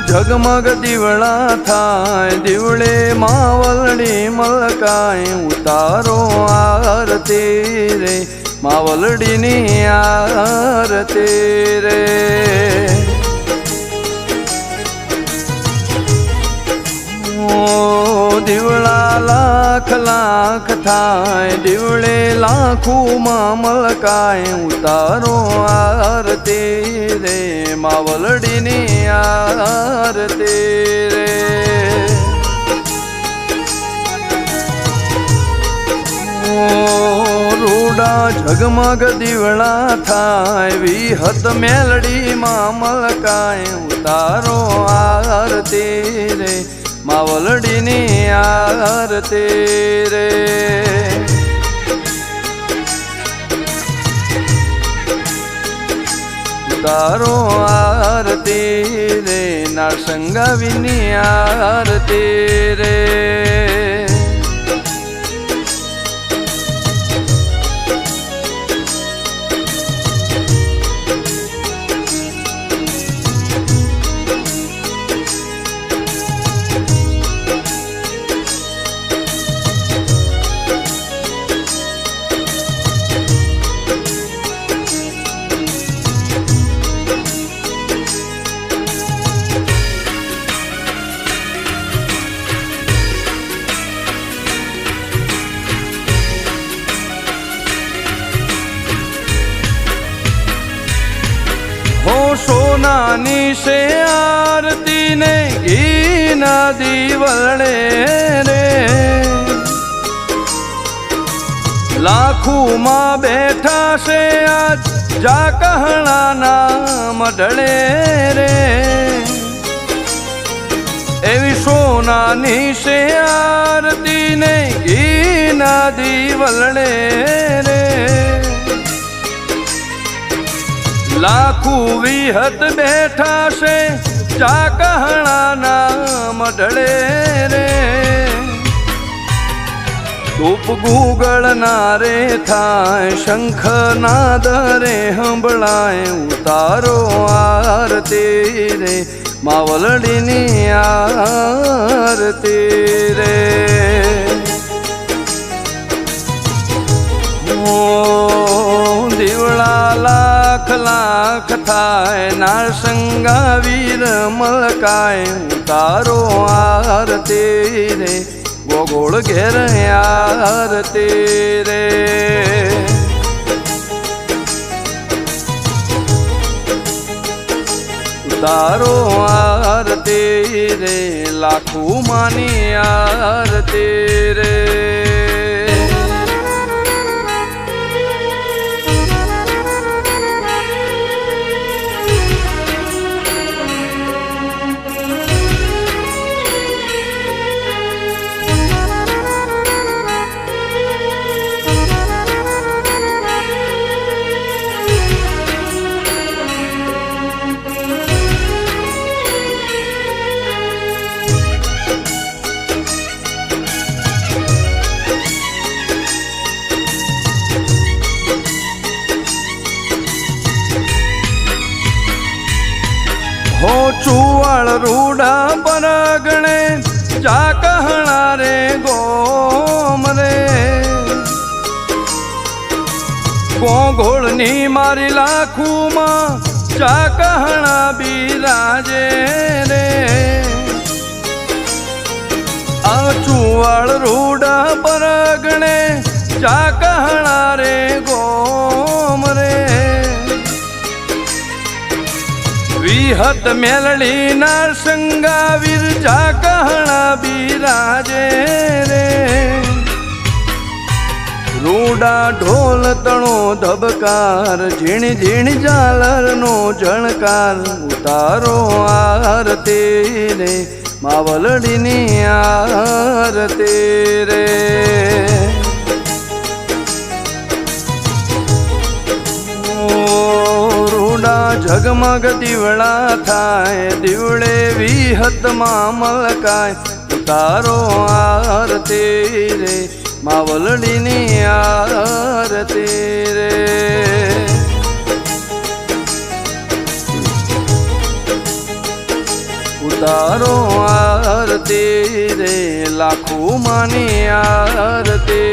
ઝગમગ દીવડા થાય દીવડે માવલડી મલકાય ઉતારો આરતી રે માવલડીની આરતી રે. દીવડા લાખ લાખ થાય, દીવડે લાખુમાં મલકાય, ઉતારો આરતી રે, માવલડીની આરતી રે. રૂડા ઝગમગ દીવડા થાય, વિહત મેલડીમાં મલકાય, ઉતારો આરતી રે. માવલડીની આરતી રે. તારો આરતી રે નારસંગાવીની આરતી રે. સોનાની છે આરતી ને ઘી નદી વળે રે. લાખુમાં બેઠા છે આજ જા કહણાના મઢળે રે. એવી સોનાની છે આરતી ને ઘી નદી વલડે રે. લાખું વિહત બેઠા છે ચાકહણાના મઢળે રે. ધૂપ ગુગળના રે થાય શંખ નાદરે હંભળાય, ઉતારો આરતી રે, માવલડીની આરતી રે. ઓ, દીવડા લાખ લાખ થાય નારસંગા વીર મલકાય તારો આરતી રે, ગોગોળ ઘેર આરતી રે. તારો આરતી રે, લાખું માની આરતી રે. હો ચુવાળ રૂડા ચા ચાકહણા રે ગોમ રે. ગોગોળની મારી લાખુમાં ચાકહણા બિરાજે રે. આ ચુવાળ રૂડા પરગણે ચાકહણા વિહત મેલડી નારસંગા વિરજા કહણા બિરાજે રે. રૂડા ઢોલ તણો ધબકાર, ઝીણ ઝીણ ઝાલરનો જણકાર, ઉતારો આરતી રે, માવલડીની આરતી રે. ઝગમગ દીવડા થાય દીવડે વિહતમાં મલકાય. ઉતારો આરતી રે, માવલડીની આરતી રે. ઉતારો આરતી રે લાખો માની આરતી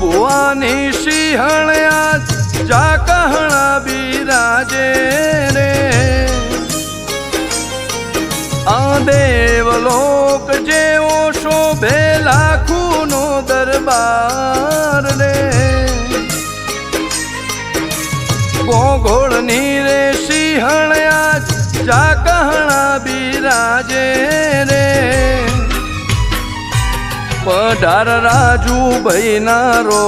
ભુવાની સિંહણ્યા ચાકહણા બિરાજે રે આ દેવલોક જેવો શોભે લાખુનો દરબાર રે ગોગોળની રે સિંહણ્યા ચાકહણા બિરાજે રે પઢાર રાજુ ભૈના રો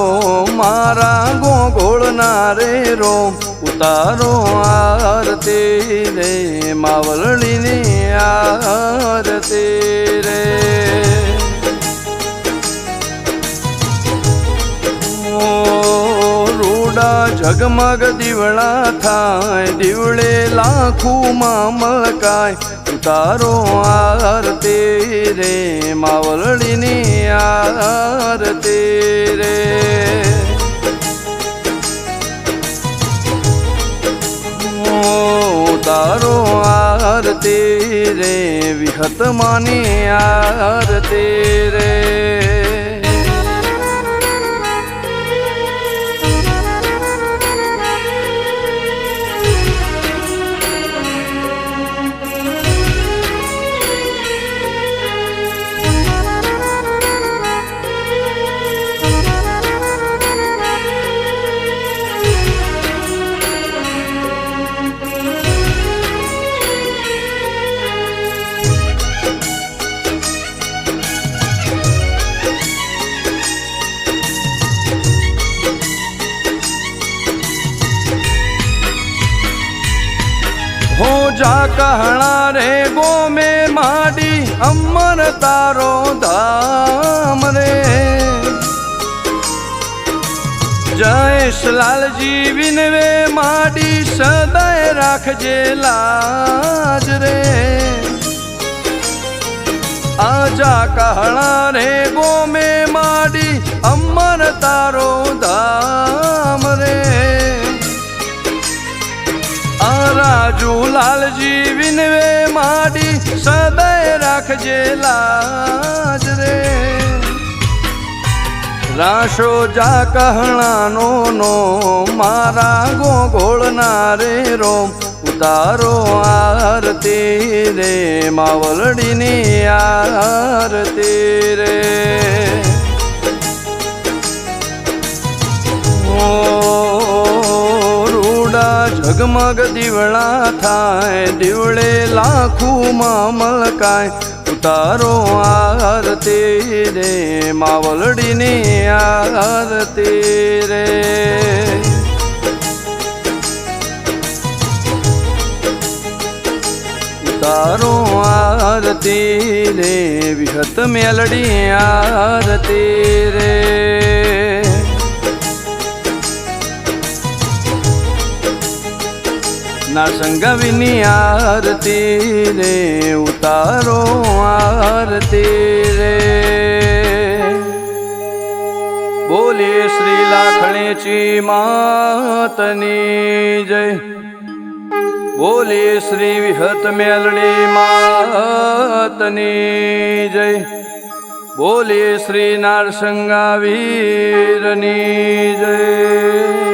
મારા ગોગોળના રે રો, ઉતારો આરતી રે, માવલણીની આરતી રે. જગમગ દીવડા થાય, દીવડે લાખુમાં મલકાય, ઉતારો આરતી રે માવલડીની રે વિહત માની આરતી રે. જા કહણા રે ગો મે માડી, અમર તારો ધામ રે. જયેશ લાલજી વિનવે માડી, સદાય રાખજે લાજ રે. આજા કહણા રે ગો મે માડી, અમર તારો ધામ રે. રાજુ લાલજી વિનવે માડી, સદય રાખજે લાજ રે. રાશો જા કહણાનો નો મારા ગોગોળના રે રોમ. ઉતારો આરતી રે, માવલડીની આરતી. ઝગમગ દીવડા થાય, દીવડે લાખુમાં મલકાય. ઉતારો આરતી રે, માવલડીની આરતી રે. તારો આરતી રે, વિહત મેલડી આરતી રે. ના સંગવિની આરતી રે, ઉતારો આરતી રે. બોલી શ્રી લાખણીચી માતની જય. બોલી શ્રી વિહત મેલડી માતની જય. બોલી શ્રી નારસંગા વીરની જય.